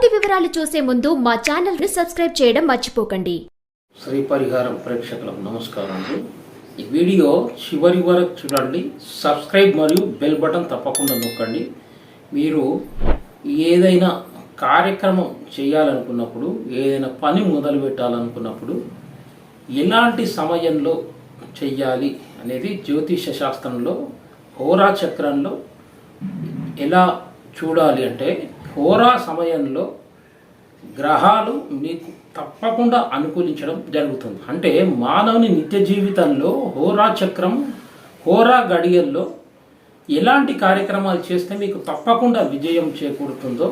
పూర్తి వివరాలు చూసే ముందు మా ఛానల్ని సబ్స్క్రైబ్ చేయడం మర్చిపోకండి. శ్రీ పరిహారం ప్రేక్షకులకు నమస్కారాలు ఈ వీడియో చివరి వరకు చూడండి. సబ్స్క్రైబ్ మరియు బెల్ బటన్ తప్పకుండా నొక్కండి. మీరు ఏదైనా కార్యక్రమం చేయాలనుకున్నప్పుడు ఏదైనా పని మొదలు పెట్టాలనుకున్నప్పుడు ఎలాంటి సమయంలో చెయ్యాలి అనేది జ్యోతిష శాస్త్రంలో హోరా చక్రంలో ఎలా చూడాలి అంటే హోరా సమయంలో గ్రహాలు మీకు తప్పకుండా అనుకూలించడం జరుగుతుంది. అంటే మానవుని నిత్య జీవితంలో హోరా చక్రం హోరా గడియల్లో ఎలాంటి కార్యక్రమాలు చేస్తే మీకు తప్పకుండా విజయం చేకూరుతుందో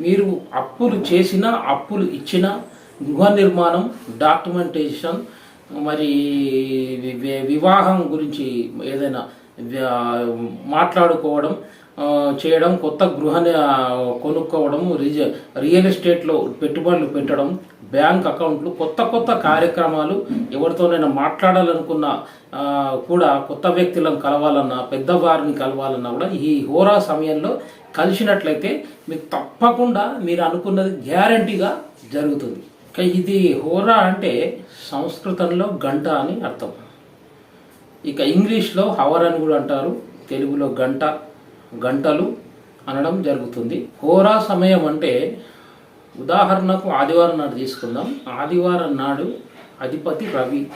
మీరు అప్పులు చేసినా అప్పులు ఇచ్చినా గృహ నిర్మాణం డాక్యుమెంటేషన్ మరి వివాహం గురించి ఏదైనా మాట్లాడుకోవడం చేయడం కొత్త గృహాన్ని కొనుక్కోవడం రిజ రియల్ ఎస్టేట్లో పెట్టుబడులు పెట్టడం బ్యాంక్ అకౌంట్లు కొత్త కొత్త కార్యక్రమాలు ఎవరితోనైనా మాట్లాడాలనుకున్న కూడా కొత్త వ్యక్తులను కలవాలన్నా పెద్దవారిని కలవాలన్నా కూడా ఈ హోరా సమయంలో కలిసినట్లయితే మీకు తప్పకుండా మీరు అనుకున్నది గ్యారంటీగా జరుగుతుంది. ఇది హోరా అంటే సంస్కృతంలో గంట అని అర్థం. ఇక ఇంగ్లీష్లో హవర్ అని కూడా అంటారు తెలుగులో గంట. గంటలు అనడం జరుగుతుంది. హోరా సమయం అంటే ఉదాహరణకు ఆదివారం నాడు తీసుకుందాం. ఆదివారం నాడు అధిపతి రవి.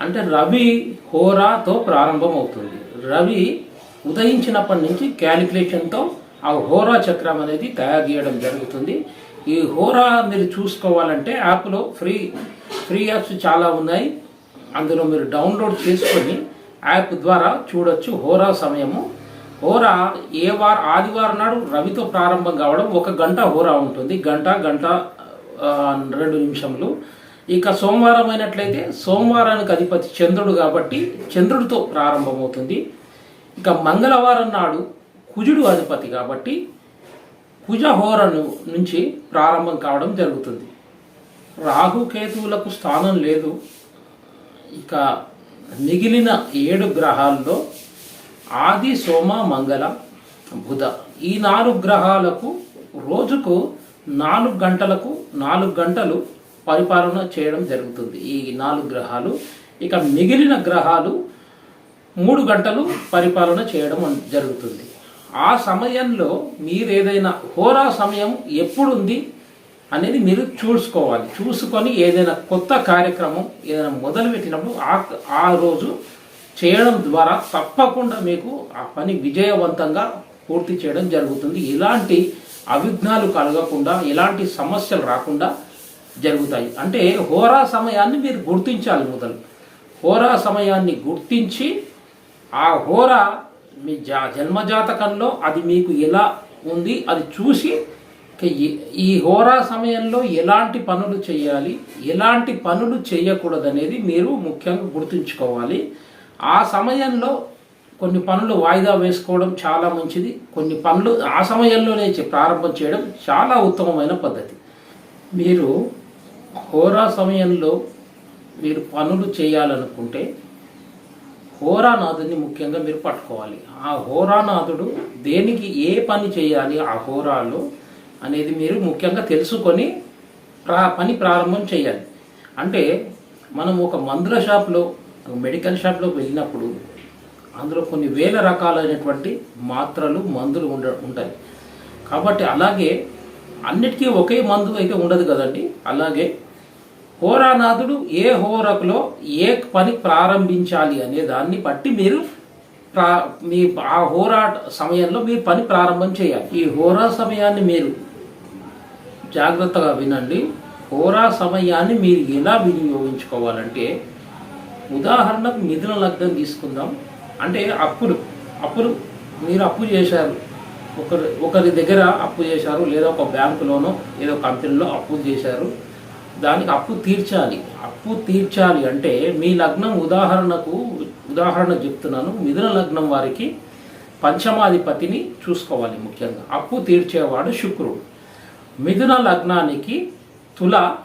అంటే రవి హోరాతో ప్రారంభం అవుతుంది రవి ఉదయించినప్పటి నుంచి క్యాలిక్యులేషన్తో ఆ హోరా చక్రం అనేది తయారు చేయడం జరుగుతుంది. ఈ హోరా మీరు చూసుకోవాలంటే యాప్లో ఫ్రీ ఫ్రీ యాప్స్ చాలా ఉన్నాయి. అందులో మీరు డౌన్లోడ్ చేసుకొని యాప్ ద్వారా చూడొచ్చు హోరా సమయము. హోరా ఏ వార ఆదివారం నాడు రవితో ప్రారంభం కావడం ఒక గంట హోరా ఉంటుంది. గంట గంట రెండు నిమిషములు. ఇక సోమవారం అయినట్లయితే సోమవారానికి అధిపతి చంద్రుడు కాబట్టి చంద్రుడితో ప్రారంభమవుతుంది. ఇక మంగళవారం నాడు కుజుడు అధిపతి కాబట్టి కుజ హోరను నుంచి ప్రారంభం కావడం జరుగుతుంది. రాహుకేతువులకు స్థానం లేదు. ఇక మిగిలిన ఏడు గ్రహాల్లో ఆది సోమ మంగళ బుధ. ఈ నాలుగు గ్రహాలకు రోజుకు నాలుగు గంటలకు నాలుగు గంటలు పరిపాలన చేయడం జరుగుతుంది. ఈ నాలుగు గ్రహాలు ఇక మిగిలిన గ్రహాలు మూడు గంటలు పరిపాలన చేయడం జరుగుతుంది. ఆ సమయంలో మీరు ఏదైనా హోరా సమయం ఎప్పుడు ఉంది అనేది మీరు చూసుకోవాలి. చూసుకొని ఏదైనా కొత్త కార్యక్రమం ఏదైనా మొదలుపెట్టినప్పుడు ఆ ఆ రోజు చేయడం ద్వారా తప్పకుండా మీకు ఆ పని విజయవంతంగా పూర్తి చేయడం జరుగుతుంది. ఎలాంటి అవిఘ్నాలు కలగకుండా ఎలాంటి సమస్యలు రాకుండా జరుగుతాయి. అంటే హోరా సమయాన్ని మీరు గుర్తించాలి మొదలు. హోరా సమయాన్ని గుర్తించి ఆ హోరా మీ జా జన్మజాతకంలో అది మీకు ఎలా ఉంది అది చూసి ఈ- హోరా సమయంలో ఎలాంటి పనులు చేయాలి ఎలాంటి పనులు చేయకూడదనేది మీరు ముఖ్యంగా గుర్తుంచుకోవాలి. ఆ సమయంలో కొన్ని పనులు వాయిదా వేసుకోవడం చాలా మంచిది. కొన్ని పనులు ఆ సమయంలోనే ప్రారంభం చేయడం చాలా ఉత్తమమైన పద్ధతి. మీరు హోరా సమయంలో మీరు పనులు చేయాలనుకుంటే హోరానాథుని ముఖ్యంగా మీరు పట్టుకోవాలి. ఆ హోరానాథుడు దేనికి ఏ పని చేయాలి ఆ హోరాలో అనేది మీరు ముఖ్యంగా తెలుసుకొని ప్రా పని ప్రారంభం చేయాలి. అంటే మనం ఒక మందుల షాప్లో మెడికల్ షాప్లో వెళ్ళినప్పుడు అందులో కొన్ని వేల రకాలైనటువంటి మాత్రలు మందులు ఉండ ఉంటాయి. కాబట్టి అలాగే అన్నిటికీ ఒకే మందు అయితే ఉండదు కదండి. అలాగే హోరానాథుడు ఏ హోరకులో ఏ పని ప్రారంభించాలి అనే దాన్ని బట్టి మీరు ప్రా మీ ఆ హోరా సమయంలో మీరు పని ప్రారంభం చేయాలి. ఈ హోరా సమయాన్ని మీరు జాగ్రత్తగా వినండి. హోరా సమయాన్ని మీరు ఎలా వినియోగించుకోవాలంటే ఉదాహరణకు మిథున లగ్నం తీసుకుందాం. అంటే అప్పులు అప్పులు మీరు అప్పు చేశారు. ఒకరి ఒకరి దగ్గర అప్పు చేశారు లేదా ఒక బ్యాంకులోనో ఏదో కంపెనీలో అప్పు చేశారు. దానికి అప్పు తీర్చాలి. అప్పు తీర్చాలి అంటే మీ లగ్నం ఉదాహరణకు ఉదాహరణ చెప్తున్నాను. మిథున లగ్నం వారికి పంచమాధిపతిని చూసుకోవాలి ముఖ్యంగా. అప్పు తీర్చేవాడు శుక్రుడు. మిథున లగ్నానికి తుల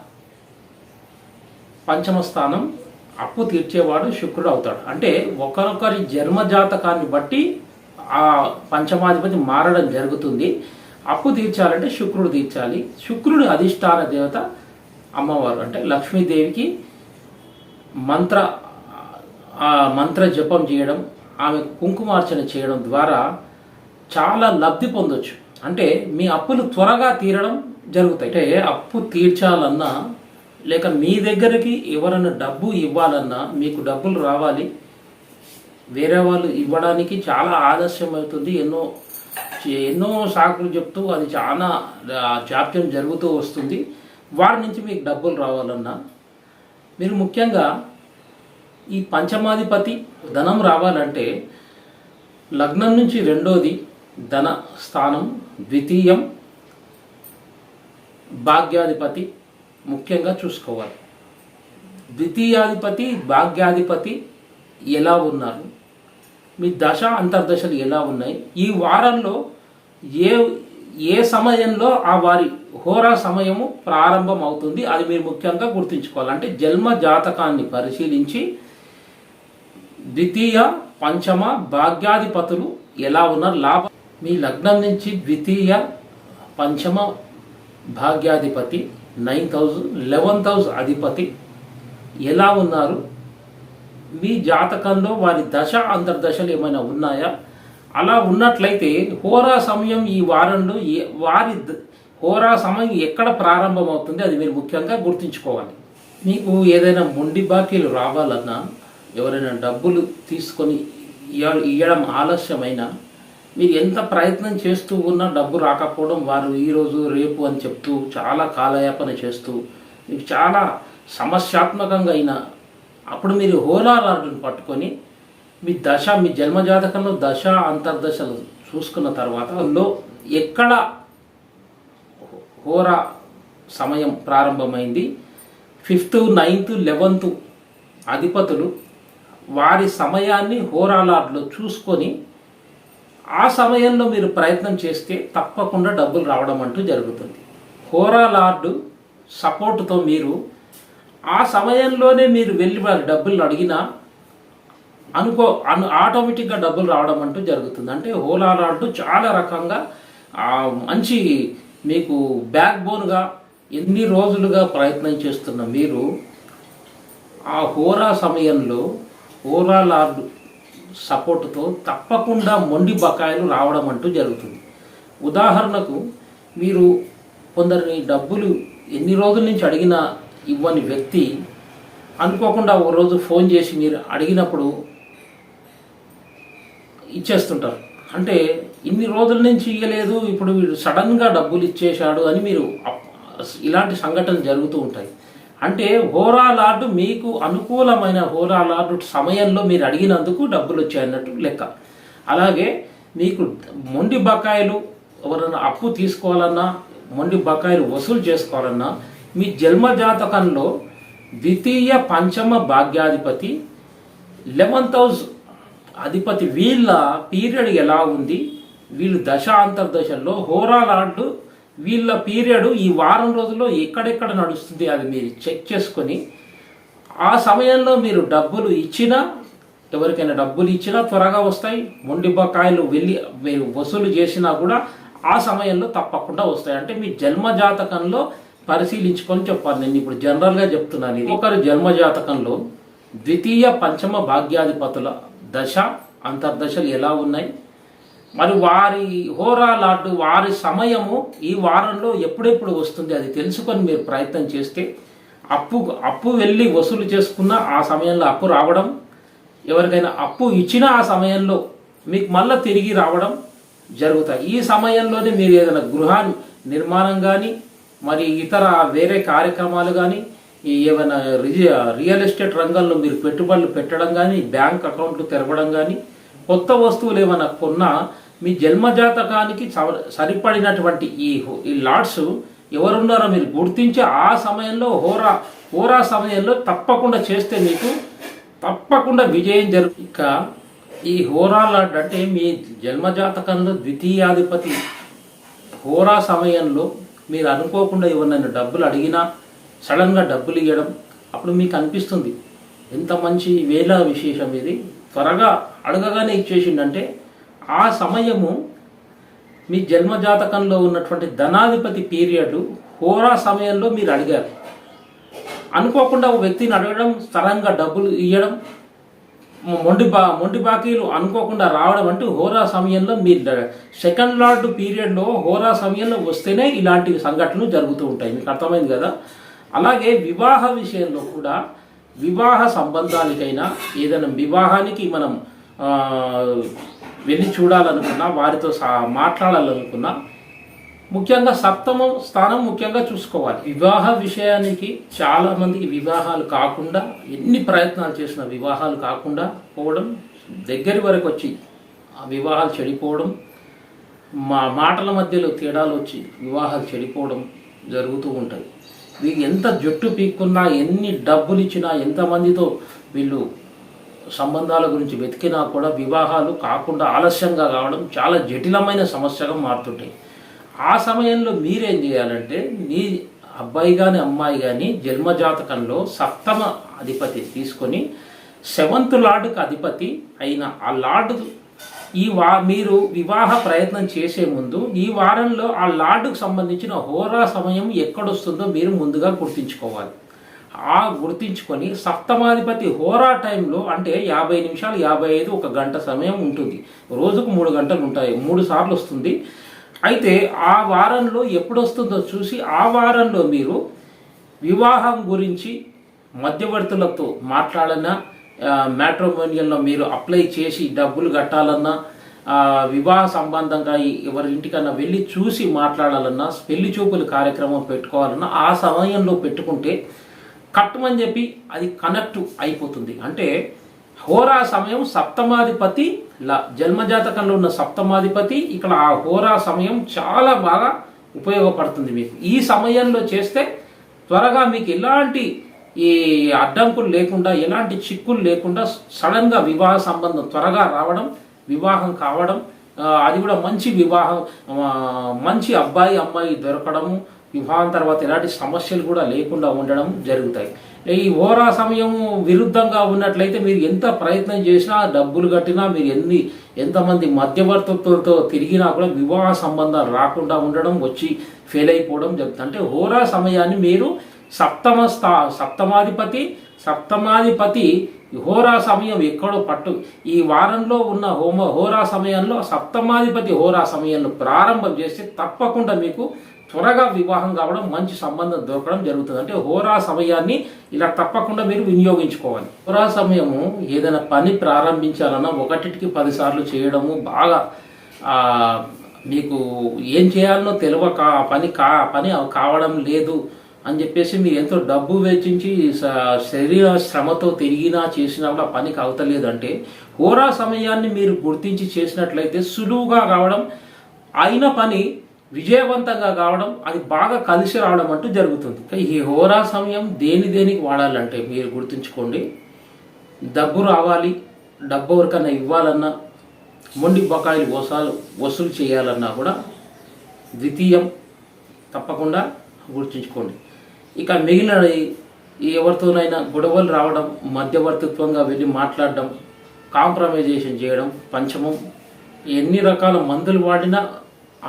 పంచమ స్థానం అప్పు తీర్చేవాడు శుక్రుడు అవుతాడు. అంటే ఒకరొకరి జన్మజాతకాన్ని బట్టి ఆ పంచమాధిపతి మారడం జరుగుతుంది. అప్పు తీర్చాలంటే శుక్రుడు తీర్చాలి. శుక్రుడు అధిష్టాన దేవత అమ్మవారు అంటే లక్ష్మీదేవికి మంత్ర ఆ మంత్ర జపం చేయడం ఆమె కుంకుమార్చన చేయడం ద్వారా చాలా లబ్ధి పొందొచ్చు. అంటే మీ అప్పులు త్వరగా తీరడం జరుగుతాయి. అంటే అప్పు తీర్చాలన్నా లేక మీ దగ్గరికి ఎవరైనా డబ్బు ఇవ్వాలన్నా మీకు డబ్బులు రావాలి. వేరే వాళ్ళు ఇవ్వడానికి చాలా ఆలస్యం అవుతుంది. ఎన్నో ఎన్నో సాకులు చెప్తూ అది చాలా జాప్యం జరుగుతూ వస్తుంది. వారి నుంచి మీకు డబ్బులు రావాలన్నా మీరు ముఖ్యంగా ఈ పంచమాధిపతి ధనం రావాలంటే లగ్నం నుంచి రెండోది ధన స్థానం ద్వితీయం భాగ్యాధిపతి ముఖ్యంగా చూసుకోవాలి. ద్వితీయాధిపతి భాగ్యాధిపతి ఎలా ఉన్నారు? మీ దశ అంతర్దశలు ఎలా ఉన్నాయి? ఈ వారంలో ఏ ఏ సమయంలో ఆ వారి హోరా సమయము ప్రారంభం అవుతుంది అది మీరు ముఖ్యంగా గుర్తుంచుకోవాలి. అంటే జన్మ జాతకాన్ని పరిశీలించి ద్వితీయ పంచమ భాగ్యాధిపతులు ఎలా ఉన్నారు? లాభ మీ లగ్నం నుంచి ద్వితీయ పంచమ భాగ్యాధిపతి నైన్ థౌజండ్ లెవెన్త్ హౌస్ అధిపతి. ఎలా ఉన్నారు? మీ జాతకంలో వారి దశ అంతర్దశలు ఏమైనా ఉన్నాయా? అలా ఉన్నట్లయితే హోరా సమయం ఈ వారంలో ఏ- వారి ద- హోరా సమయం ఎక్కడ ప్రారంభమవుతుంది? అది మీరు ముఖ్యంగా గుర్తుంచుకోవాలి. మీకు ఏదైనా మొండి బాకీలు రావాలన్నా ఎవరైనా డబ్బులు తీసుకొని ఇయ్య- ఇయ్యడం ఆలస్యమైనా మీరు ఎంత ప్రయత్నం చేస్తూ ఉన్నా డబ్బు రాకపోవడం వారు ఈరోజు రేపు అని చెప్తూ చాలా కాలయాపన చేస్తూ మీకు చాలా సమస్యాత్మకంగా అయిన అప్పుడు మీరు హోలాలాడుని పట్టుకొని మీ దశ మీ జన్మజాతకంలో దశ అంతర్దశలు చూసుకున్న తర్వాత లో ఎక్కడ హోరా సమయం ప్రారంభమైంది? ఫిఫ్త్ నైన్త్ లెవెన్త్ అధిపతులు వారి సమయాన్ని హోరాలార్డ్లో చూసుకొని ఆ సమయంలో మీరు ప్రయత్నం చేస్తే తప్పకుండా డబ్బులు రావడం అంటూ జరుగుతుంది. హోరా లార్డు సపోర్టుతో మీరు ఆ సమయంలోనే మీరు వెళ్ళి వారి డబ్బులు అడిగినా అనుకో అను ఆటోమేటిక్గా డబ్బులు రావడం అంటూ జరుగుతుంది. అంటే హోలా లార్డు చాలా రకంగా మంచి మీకు బ్యాక్ బోన్గా ఎన్ని రోజులుగా ప్రయత్నం చేస్తున్న మీరు ఆ హోరా సమయంలో హోరా లార్డు సపోర్టుతో తప్పకుండా మొండి బకాయిలు రావడం అంటూ జరుగుతుంది. ఉదాహరణకు మీరు కొందరిని డబ్బులు ఎన్ని రోజుల నుంచి అడిగినా ఇవ్వని వ్యక్తి అనుకోకుండా ఓ రోజు ఫోన్ చేసి మీరు అడిగినప్పుడు ఇచ్చేస్తుంటారు. అంటే ఇన్ని రోజుల నుంచి ఇవ్వలేదు ఇప్పుడు వీడు సడన్గా డబ్బులు ఇచ్చేశాడు అని మీరు ఇలాంటి సంఘటనలు జరుగుతూ ఉంటాయి. అంటే హోరాలార్డు మీకు అనుకూలమైన హోరాలార్డు సమయంలో మీరు అడిగినందుకు డబ్బులు వచ్చాయన్నట్టు లెక్క. అలాగే మీకు మొండి బకాయిలు ఎవరైనా అప్పు తీసుకోవాలన్నా మొండి బకాయిలు వసూలు చేసుకోవాలన్నా మీ జన్మ జాతకంలో ద్వితీయ పంచమ భాగ్యాధిపతి లెవెన్త్ హౌస్ అధిపతి వీళ్ళ పీరియడ్ ఎలా ఉంది? వీళ్ళు దశ అంతర్దశల్లో హోరాలాండు వీళ్ళ పీరియడ్ ఈ వారం రోజుల్లో ఎక్కడెక్కడ నడుస్తుంది అది మీరు చెక్ చేసుకొని ఆ సమయంలో మీరు డబ్బులు ఇచ్చినా ఎవరికైనా డబ్బులు ఇచ్చినా త్వరగా వస్తాయి. మొండి బకాయిలు వెళ్ళి మీరు వసూలు చేసినా కూడా ఆ సమయంలో తప్పకుండా వస్తాయి. అంటే మీ జన్మ జాతకంలో పరిశీలించుకొని చెప్పాలి. నేను ఇప్పుడు జనరల్గా చెప్తున్నాను ఇది. ఒకరు జన్మ జాతకంలో ద్వితీయ పంచమ భాగ్యాధిపతుల దశ అంతర్దశలు ఎలా ఉన్నాయి? మరి వారి హోరాలాడు వారి సమయము ఈ వారంలో ఎప్పుడెప్పుడు వస్తుంది అది తెలుసుకొని మీరు ప్రయత్నం చేస్తే అప్పు అప్పు వెళ్ళి వసూలు చేసుకున్న ఆ సమయంలో అప్పు రావడం ఎవరికైనా అప్పు ఇచ్చిన ఆ సమయంలో మీకు మళ్ళీ తిరిగి రావడం జరుగుతాయి. ఈ సమయంలోనే మీరు ఏదైనా గృహ నిర్మాణం కానీ మరి ఇతర వేరే కార్యక్రమాలు కానీ ఈ ఏమైనా రియల్ ఎస్టేట్ రంగంలో మీరు పెట్టుబడులు పెట్టడం కానీ బ్యాంక్ అకౌంట్లు తెరవడం కానీ కొత్త వస్తువులు ఏమైనా కొన్నా మీ జన్మజాతకానికి సరిపడినటువంటి ఈ హో- ఈ లాడ్స్ ఎవరున్నారో మీరు గుర్తించి ఆ సమయంలో హోరా హోరా సమయంలో తప్పకుండా చేస్తే మీకు తప్పకుండా విజయం జరుగు ఇక ఈ హోరా లాడ్ అంటే మీ జన్మజాతకంలో ద్వితీయాధిపతి. హోరా సమయంలో మీరు అనుకోకుండా ఎవరినైనా డబ్బులు అడిగినా సడన్గా డబ్బులు ఇవ్వడం అప్పుడు మీకు అనిపిస్తుంది. ఎంత మంచి వేళ విశేషం ఇది. త్వరగా అడగగానే ఇచ్చేసిండంటే ఆ సమయము మీ జన్మ జాతకంలో ఉన్నటువంటి ధనాధిపతి పీరియడ్ హోరా సమయంలో మీరు అడిగారు. అనుకోకుండా ఒక వ్యక్తిని అడగడం స్థలంగా డబ్బులు ఇవ్వడం మొండి బా మొండి బాకీలు అనుకోకుండా రావడం అంటే హోరా సమయంలో మీ సెకండ్ లార్డ్ పీరియడ్లో హోరా సమయంలో వస్తేనే ఇలాంటి సంఘటనలు జరుగుతూ ఉంటాయి. మీకు అర్థమైంది కదా? అలాగే వివాహ విషయంలో కూడా వివాహ సంబంధానికైనా ఏదైనా వివాహానికి మనం వెళ్ళి చూడాలనుకున్నా వారితో సా మాట్లాడాలనుకున్నా ముఖ్యంగా సప్తమ స్థానం ముఖ్యంగా చూసుకోవాలి. వివాహ విషయానికి చాలామందికి వివాహాలు కాకుండా ఎన్ని ప్రయత్నాలు చేసిన వివాహాలు కాకుండా పోవడం దగ్గరి వరకు వచ్చి ఆ వివాహాలు చెడిపోవడం మా మాటల మధ్యలో తేడాలు వచ్చి వివాహాలు చెడిపోవడం జరుగుతూ ఉంటుంది. వీళ్ళు ఎంత జుట్టు పీక్కున్నా ఎన్ని డబ్బులు ఇచ్చినా ఎంతమందితో వీళ్ళు సంబంధాల గురించి వెతికినా కూడా వివాహాలు కాకుండా ఆలస్యంగా కావడం చాలా జటిలమైన సమస్యగా మారుతుంటాయి. ఆ సమయంలో మీరేం చేయాలంటే మీ అబ్బాయి కానీ అమ్మాయి కానీ జన్మజాతకంలో సప్తమ అధిపతి తీసుకొని సెవెంత్ లార్డ్కి అధిపతి అయిన ఆ లార్డు ఈ వా మీరు వివాహ ప్రయత్నం చేసే ముందు ఈ వారంలో ఆ లార్డుకు సంబంధించిన హోరా సమయం ఎక్కడొస్తుందో మీరు ముందుగా గుర్తించుకోవాలి. ఆ గుర్తించుకొని సప్తమాధిపతి హోరా టైంలో అంటే యాభై నిమిషాలు యాభై ఐదు ఒక గంట సమయం ఉంటుంది. రోజుకు మూడు గంటలు ఉంటాయి మూడు సార్లు వస్తుంది. అయితే ఆ వారంలో ఎప్పుడు వస్తుందో చూసి ఆ వారంలో మీరు వివాహం గురించి మధ్యవర్తులతో మాట్లాడనా మ్యాట్రోమోనియల్లో మీరు అప్లై చేసి డబ్బులు కట్టాలన్నా వివాహ సంబంధంగా ఎవరి ఇంటికన్నా వెళ్ళి చూసి మాట్లాడాలన్నా పెళ్ళి చూపుల కార్యక్రమం పెట్టుకోవాలన్నా ఆ సమయంలో పెట్టుకుంటే కట్టమని చెప్పి అది కనెక్ట్ అయిపోతుంది. అంటే హోరా సమయం సప్తమాధిపతి జన్మజాతకంలో ఉన్న సప్తమాధిపతి ఇక్కడ ఆ హోరా సమయం చాలా బాగా ఉపయోగపడుతుంది మీకు. ఈ సమయంలో చేస్తే త్వరగా మీకు ఎలాంటి ఈ అడ్డంకులు లేకుండా ఎలాంటి చిక్కులు లేకుండా సడన్గా వివాహ సంబంధం త్వరగా రావడం వివాహం కావడం అది కూడా మంచి వివాహం మంచి అబ్బాయి అమ్మాయి దొరకడము వివాహం తర్వాత ఎలాంటి సమస్యలు కూడా లేకుండా ఉండడం జరుగుతాయి. ఈ హోరా సమయం విరుద్ధంగా ఉన్నట్లయితే మీరు ఎంత ప్రయత్నం చేసినా డబ్బులు కట్టినా మీరు ఎన్ని ఎంతమంది మధ్యవర్తులతో తిరిగినా కూడా వివాహ సంబంధాలు రాకుండా ఉండడం వచ్చి ఫెయిల్ అయిపోవడం జరుగుతుంది. అంటే హోరా సమయాన్ని మీరు సప్తమ స్థా సప్తమాధిపతి సప్తమాధిపతి హోరా సమయం ఎక్కడో పట్టు. ఈ వారంలో ఉన్న హోమ హోరా సమయంలో సప్తమాధిపతి హోరా సమయంలో ప్రారంభం చేస్తే తప్పకుండా మీకు త్వరగా వివాహం కావడం మంచి సంబంధం దొరకడం జరుగుతుంది. అంటే హోరా సమయాన్ని ఇలా తప్పకుండా మీరు వినియోగించుకోవాలి. హోరా సమయము ఏదైనా పని ప్రారంభించాలన్నా ఒకటికి పదిసార్లు చేయడము బాగా మీకు ఏం చేయాలనో తెలియక ఆ పని కా పని కావడం లేదు. అని చెప్పేసి మీరు ఎంతో డబ్బు వెచ్చించి స- శరీర శ్రమతో తిరిగినా చేసినా కూడా పనికి అవతలేదంటే హోరా సమయాన్ని మీరు గుర్తించి చేసినట్లయితే సులువుగా కావడం అయిన పని విజయవంతంగా కావడం అది బాగా కలిసి రావడం అంటూ జరుగుతుంది. ఈ హోరా సమయం దేని దేనికి వాడాలంటే మీరు గుర్తుంచుకోండి. డబ్బు రావాలి డబ్బు ఎవరికన్నా ఇవ్వాలన్నా మొండి బకాయిలు వసాలు వసూలు చేయాలన్నా కూడా ద్వితీయం తప్పకుండా గుర్తుంచుకోండి. ఇక మిగిలిన ఎవరితోనైనా గొడవలు రావడం మధ్యవర్తిత్వంగా వెళ్ళి మాట్లాడడం కాంప్రమైజేషన్ చేయడం పంచమం ఎన్ని రకాల మందులు వాడినా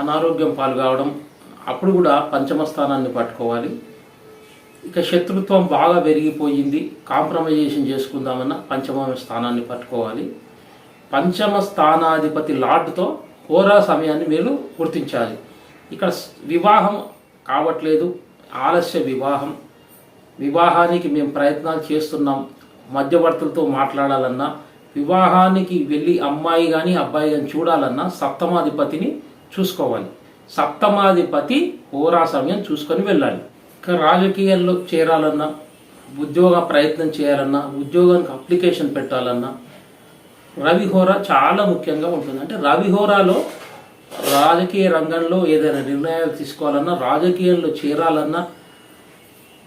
అనారోగ్యం పాలు కావడం అప్పుడు కూడా పంచమ స్థానాన్ని పట్టుకోవాలి. ఇక శత్రుత్వం బాగా పెరిగిపోయింది కాంప్రమైజేషన్ చేసుకుందామన్న పంచమ స్థానాన్ని పట్టుకోవాలి. పంచమ స్థానాధిపతి లార్డ్తో హోరా సమయాన్ని మీరు గుర్తించాలి. ఇక్కడ వివాహం కావట్లేదు ఆలస్య వివాహం. వివాహానికి మేము ప్రయత్నాలు చేస్తున్నాం. మధ్యవర్తులతో మాట్లాడాలన్నా వివాహానికి వెళ్ళి అమ్మాయి కానీ అబ్బాయి కానీ చూడాలన్నా సప్తమాధిపతిని చూసుకోవాలి. సప్తమాధిపతి హోరా సమయం చూసుకొని వెళ్ళాలి. ఇంకా రాజకీయాల్లో చేరాలన్నా ఉద్యోగ ప్రయత్నం చేయాలన్నా ఉద్యోగానికి అప్లికేషన్ పెట్టాలన్నా రవిహోర చాలా ముఖ్యంగా ఉంటుంది. అంటే రవిహోరాలో రాజకీయ రంగంలో ఏదైనా నిర్ణయాలు తీసుకోవాలన్నా రాజకీయాల్లో చేరాలన్నా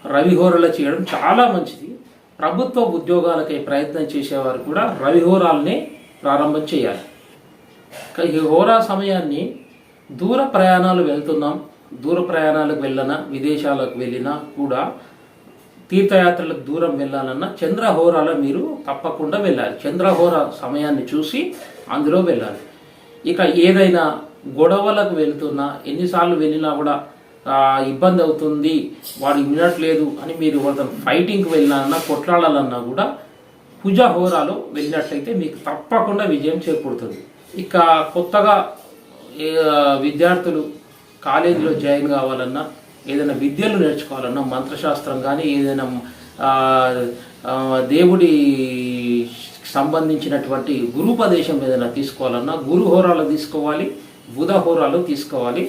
రవిహోరలు చేయడం చాలా మంచిది. ప్రభుత్వ ఉద్యోగాలకై ప్రయత్నం చేసేవారు కూడా రవిహోరాలనే ప్రారంభం చేయాలి. ఈ హోరా సమయాన్ని దూర ప్రయాణాలు వెళ్తున్నాం. దూర ప్రయాణాలకు వెళ్ళినా విదేశాలకు వెళ్ళినా కూడా తీర్థయాత్రలకు దూరం వెళ్ళాలన్నా చంద్రహోరాలో మీరు తప్పకుండా వెళ్ళాలి. చంద్రహోర సమయాన్ని చూసి అందులో వెళ్ళాలి. ఇక ఏదైనా గొడవలకు వెళ్తున్నా ఎన్నిసార్లు వెళ్ళినా కూడా ఇబ్బంది అవుతుంది వాడు వినట్లేదు అని మీరు అతను ఫైటింగ్కి వెళ్ళినా కొట్లాడాలన్నా కూడా పూజ హోరాలో వెళ్ళినట్లయితే మీకు తప్పకుండా విజయం చేకూరుతుంది. ఇక కొత్తగా ఏ, విద్యార్థులు కాలేజీలో జాయిన్ కావాలన్నా ఏదైనా విద్యలు నేర్చుకోవాలన్నా మంత్రశాస్త్రం కానీ ఏదైనా దేవుడి సంబంధించినటువంటి గురుపదేశం ఏదైనా తీసుకోవాలన్నా గురు హోరాలు తీసుకోవాలి. బుధహోరాలు తీసుకోవాలి.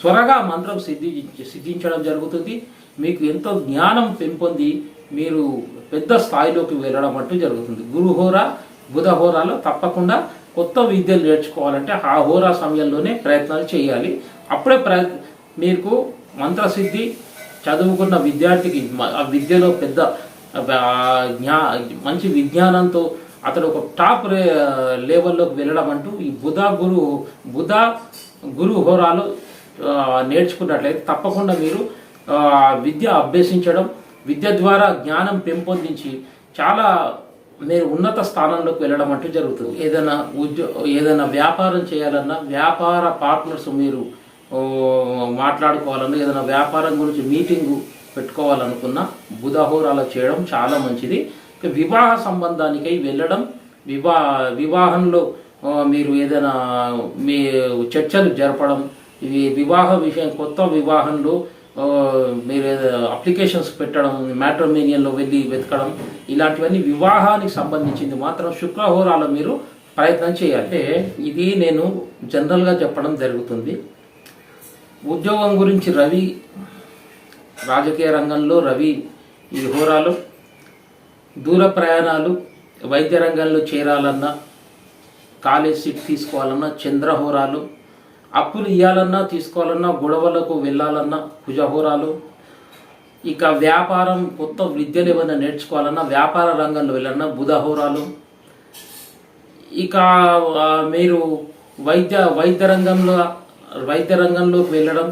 త్వరగా మంత్రం సిద్ధి సిద్ధించడం జరుగుతుంది. మీకు ఎంతో జ్ఞానం పెంపొంది మీరు పెద్ద స్థాయిలోకి వెళ్ళడం అంటూ జరుగుతుంది. గురు హోరా తప్పకుండా కొత్త విద్యలు నేర్చుకోవాలంటే ఆ హోరా సమయంలోనే ప్రయత్నాలు చేయాలి. అప్పుడే ప్రయ మీకు మంత్రసిద్ధి చదువుకున్న విద్యార్థికి ఆ విద్యలో పెద్ద జ్ఞా మంచి విజ్ఞానంతో అతడు ఒక టాప్ లెవెల్లోకి వెళ్ళడం అంటూ ఈ బుధ గురు బుధ గురు హోరాలు నేర్చుకున్నట్లయితే తప్పకుండా మీరు విద్య అభ్యసించడం విద్య ద్వారా జ్ఞానం పెంపొందించి చాలా మీరు ఉన్నత స్థానంలోకి వెళ్ళడం అంటూ జరుగుతుంది. ఏదైనా ఉద్యో ఏదైనా వ్యాపారం చేయాలన్నా వ్యాపార పార్ట్నర్స్ మీరు మాట్లాడుకోవాలన్నా ఏదైనా వ్యాపారం గురించి మీటింగు పెట్టుకోవాలనుకున్నా బుధహోరాలు చేయడం చాలా మంచిది. వివాహ సంబంధానికై వెళ్ళడం వివా వివాహంలో మీరు ఏదైనా మీ చర్చలు జరపడం ఇవి వివాహ విషయం కొత్త వివాహంలో మీరు అప్లికేషన్స్ పెట్టడం మ్యాట్రోమేనియన్లో వెళ్ళి వెతకడం ఇలాంటివన్నీ వివాహానికి సంబంధించింది మాత్రం శుక్రహోరాలో మీరు ప్రయత్నం చేయాలి. అంటే ఇది నేను జనరల్గా చెప్పడం జరుగుతుంది. ఉద్యోగం గురించి రవి రాజకీయ రంగంలో రవి ఈ హోరాలు దూర ప్రయాణాలు వైద్య రంగంలో చేరాలన్నా కాలేజ్ సీట్ తీసుకోవాలన్నా చంద్రహోరాలు అప్పులు ఇవ్వాలన్నా తీసుకోవాలన్నా గొడవలకు వెళ్ళాలన్నా కుజహోరాలు ఇక వ్యాపారం కొత్త విద్యలు ఏమైనా నేర్చుకోవాలన్నా వ్యాపార రంగంలో వెళ్ళాలన్నా బుధహోరాలు. ఇక మీరు వైద్య వైద్య రంగంలో వైద్య రంగంలోకి వెళ్ళడం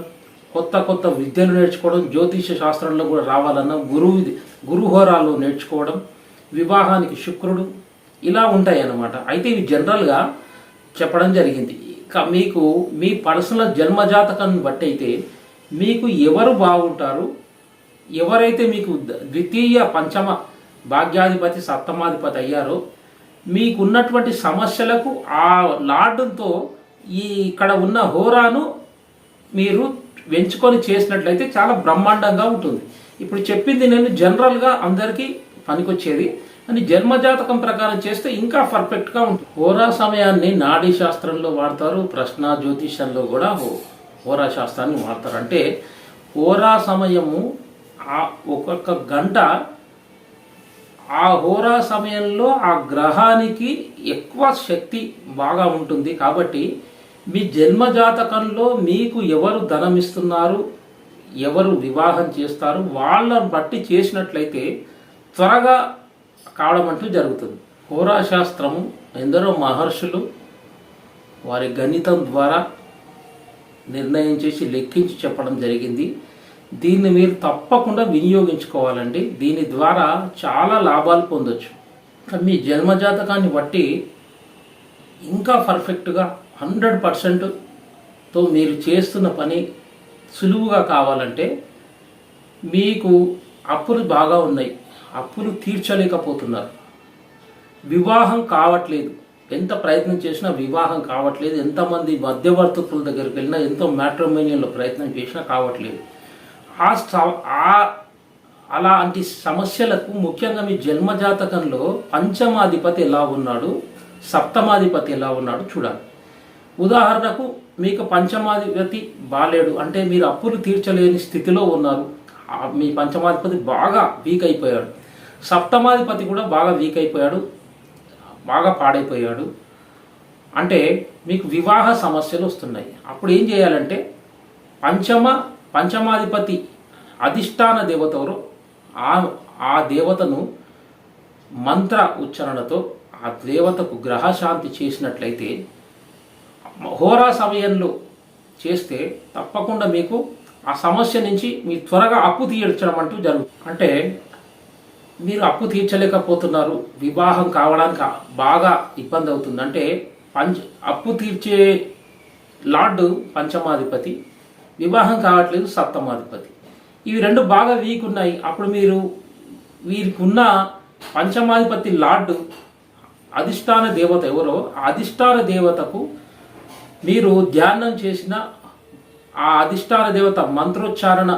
కొత్త కొత్త విద్యలు నేర్చుకోవడం జ్యోతిష శాస్త్రంలో కూడా రావాలన్నా గురువు గురుహోరాలు నేర్చుకోవడం వివాహానికి శుక్రుడు ఇలా ఉంటాయి అన్నమాట అయితే ఇవి జనరల్గా చెప్పడం జరిగింది. మీకు మీ పర్సనల్ జన్మజాతకాన్ని బట్టి అయితే మీకు ఎవరు బాగుంటారు ఎవరైతే మీకు ద్వితీయ పంచమ భాగ్యాధిపతి సప్తమాధిపతి అయ్యారో మీకున్నటువంటి సమస్యలకు ఆ లార్డుతో ఈ ఇక్కడ ఉన్న హోరాను మీరు వెంచుకొని చేసినట్లయితే చాలా బ్రహ్మాండంగా ఉంటుంది. ఇప్పుడు చెప్పింది నేను జనరల్గా అందరికీ పనికొచ్చేది. అని జన్మజాతకం ప్రకారం చేస్తే ఇంకా పర్ఫెక్ట్గా ఉంటుంది. హోరా సమయాన్ని నాడీ శాస్త్రంలో వాడతారు ప్రశ్న జ్యోతిషంలో కూడా హోరా శాస్త్రాన్ని వాడతారు. అంటే హోరా సమయము ఆ ఒక్కొక్క గంట ఆ హోరా సమయంలో ఆ గ్రహానికి ఎక్కువ శక్తి బాగా ఉంటుంది. కాబట్టి మీ జన్మ జాతకంలో మీకు ఎవరు ధనం ఇస్తున్నారు ఎవరు వివాహం చేస్తారు వాళ్ళని బట్టి చేసినట్లయితే త్వరగా కావడం అంటూ జరుగుతుంది. హోరాశాస్త్రము ఎందరో మహర్షులు వారి గణితం ద్వారా నిర్ణయం చేసి లెక్కించి చెప్పడం జరిగింది. దీన్ని మీరు తప్పకుండా వినియోగించుకోవాలండి. దీని ద్వారా చాలా లాభాలు పొందొచ్చు. మీ జన్మజాతకాన్ని బట్టి ఇంకా పర్ఫెక్ట్గా హండ్రెడ్ పర్సెంట్తో మీరు చేస్తున్న పని సులువుగా కావాలంటే మీకు అప్పులు బాగా ఉన్నాయి. అప్పులు తీర్చలేకపోతున్నారు. వివాహం కావట్లేదు. ఎంత ప్రయత్నం చేసినా వివాహం కావట్లేదు. ఎంతమంది మధ్యవర్తకుల దగ్గరికి వెళ్ళినా ఎంతో మ్యాట్రోమేనియంలో ప్రయత్నం చేసినా కావట్లేదు. ఆ ఆ అలాంటి సమస్యలకు ముఖ్యంగా మీ జన్మజాతకంలో పంచమాధిపతి ఎలా ఉన్నాడు సప్తమాధిపతి ఎలా ఉన్నాడు చూడాలి. ఉదాహరణకు మీకు పంచమాధిపతి బాలేడు అంటే మీరు అప్పులు తీర్చలేని స్థితిలో ఉన్నారు. మీ పంచమాధిపతి బాగా వీక్ అయిపోయాడు. సప్తమాధిపతి కూడా బాగా వీక్ అయిపోయాడు బాగా పాడైపోయాడు. అంటే మీకు వివాహ సమస్యలు వస్తున్నాయి. అప్పుడు ఏం చేయాలంటే పంచమ పంచమాధిపతి అధిష్టాన దేవతవరు ఆ ఆ దేవతను మంత్ర ఉచ్చారణతో ఆ దేవతకు గ్రహశాంతి చేసినట్లయితే హోరా సమయంలో చేస్తే తప్పకుండా మీకు ఆ సమస్య నుంచి మీ త్వరగా అప్పు తీర్చడం అంటూ జరుగుతుంది అంటే మీరు అప్పు తీర్చలేకపోతున్నారు వివాహం కావడానికి బాగా ఇబ్బంది అవుతుంది. అంటే పంచ అప్పు తీర్చే లార్డు పంచమాధిపతి వివాహం కావట్లేదు సప్తమాధిపతి. ఇవి రెండు బాగా వీక్ ఉన్నాయి. అప్పుడు మీరు వీరికి ఉన్న పంచమాధిపతి లార్డు అధిష్టాన దేవత ఎవరో ఆ అధిష్టాన దేవతకు మీరు ధ్యానం చేసిన ఆ అధిష్టాన దేవత మంత్రోచ్చారణ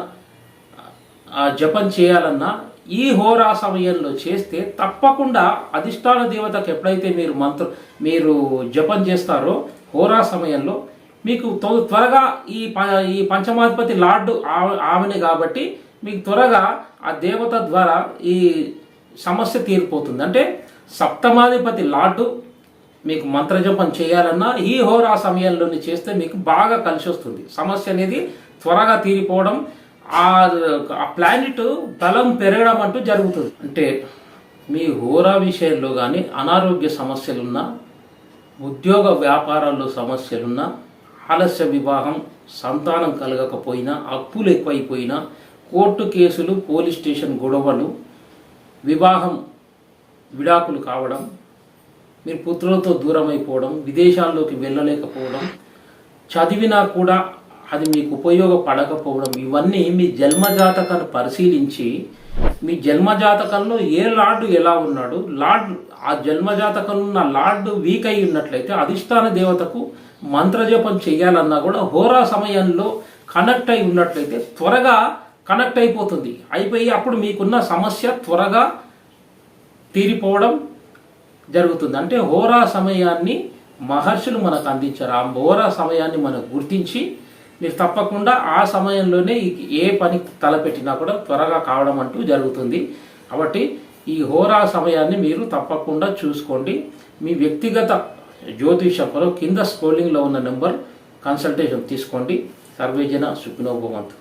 జపం చేయాలన్నా ఈ హోరా సమయంలో చేస్తే తప్పకుండా అధిష్టాన దేవతకు ఎప్పుడైతే మీరు మంత్ర మీరు జపం చేస్తారో హోరా సమయంలో మీకు త్వరగా ఈ ప- ఈ పంచమాధిపతి లార్డు ఆమెని కాబట్టి మీకు త్వరగా ఆ దేవత ద్వారా ఈ సమస్య తీరిపోతుంది. అంటే సప్తమాధిపతి లార్డు మీకు మంత్రజపం చేయాలన్నా ఈ హోరా సమయంలోనే చేస్తే మీకు బాగా కలిసి వస్తుంది. సమస్య అనేది త్వరగా తీరిపోవడం ఆ ఆ ప్లానెట్ బలం పెరగడం అంటూ జరుగుతుంది. అంటే మీ హోరా విషయంలో కానీ అనారోగ్య సమస్యలున్నా ఉద్యోగ వ్యాపారాల్లో సమస్యలున్నా ఆలస్య వివాహం సంతానం కలగకపోయినా అప్పులు ఎక్కువైపోయినా కోర్టు కేసులు పోలీస్ స్టేషన్ గొడవలు వివాహం విడాకులు కావడం మీరు పుత్రులతో దూరం అయిపోవడం విదేశాల్లోకి వెళ్ళలేకపోవడం చదివినా కూడా అది మీకు ఉపయోగపడకపోవడం ఇవన్నీ మీ జన్మజాతకాన్ని పరిశీలించి మీ జన్మజాతకంలో ఏ లార్డు ఎలా ఉన్నాడు లార్డ్ ఆ జన్మజాతకంలో ఉన్న లార్డు వీక్ అయి ఉన్నట్లయితే అధిష్టాన దేవతకు మంత్రజపం చేయాలన్నా కూడా హోరా సమయంలో కనెక్ట్ అయి ఉన్నట్లయితే త్వరగా కనెక్ట్ అయిపోతుంది. అయిపోయి అప్పుడు మీకున్న సమస్య త్వరగా తీరిపోవడం జరుగుతుంది. అంటే హోరా సమయాన్ని మహర్షులు మనకు అందించారు. ఆ హోరా సమయాన్ని మనకు గుర్తించి మీరు తప్పకుండా ఆ సమయంలోనే ఏ పని తలపెట్టినా కూడా త్వరగా కావడం అంటూ జరుగుతుంది. కాబట్టి ఈ హోరా సమయాన్ని మీరు తప్పకుండా చూసుకోండి. మీ వ్యక్తిగత జ్యోతిషకులు కింద స్క్రోలింగ్లో ఉన్న నెంబర్ కన్సల్టేషన్ తీసుకోండి. సర్వేజన సుఖినోభవంతు